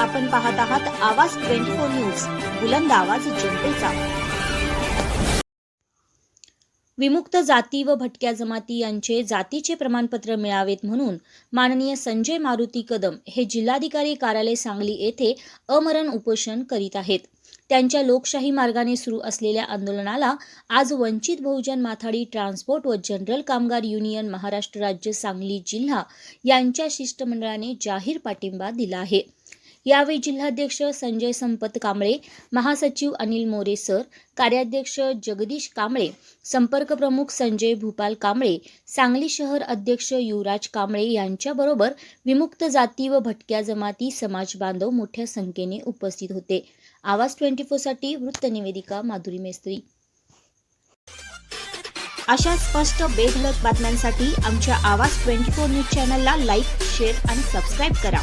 आपण पाहत आहात आवाज ट्वेंटी फोर न्यूज बुलंद आवाज जनतेचा. विमुक्त जाती व भटक्या जमाती यांचे जातीचे प्रमाणपत्र मिळावेत म्हणून माननीय संजय मारुती कदम हे जिल्हाधिकारी कार्यालय सांगली येथे अमरण उपोषण करीत आहेत. त्यांच्या लोकशाही मार्गाने सुरू असलेल्या आंदोलनाला आज वंचित बहुजन माथाडी ट्रान्सपोर्ट व जनरल कामगार युनियन महाराष्ट्र राज्य सांगली जिल्हा यांच्या शिष्टमंडळाने जाहीर पाठिंबा दिला आहे. यावेळी जिल्हाध्यक्ष संजय संपत कांबळे महासचिव अनिल मोरे सर कार्याध्यक्ष जगदीश कांबळे संपर्क प्रमुख संजय भूपाल कांबळे सांगली शहर अध्यक्ष युवराज कांबळे यांच्याबरोबर विमुक्त जाती व भटक्या जमाती समाज बांधव मोठ्या संख्येने उपस्थित होते. आवाज ट्वेंटी फोरसाठी वृत्तनिवेदिका माधुरी मेस्त्री. अशा स्पष्ट बेधलक बातम्यांसाठी आमच्या आवाज ट्वेंटी फोर न्यूज चॅनलला लाईक शेअर आणि सबस्क्राईब करा.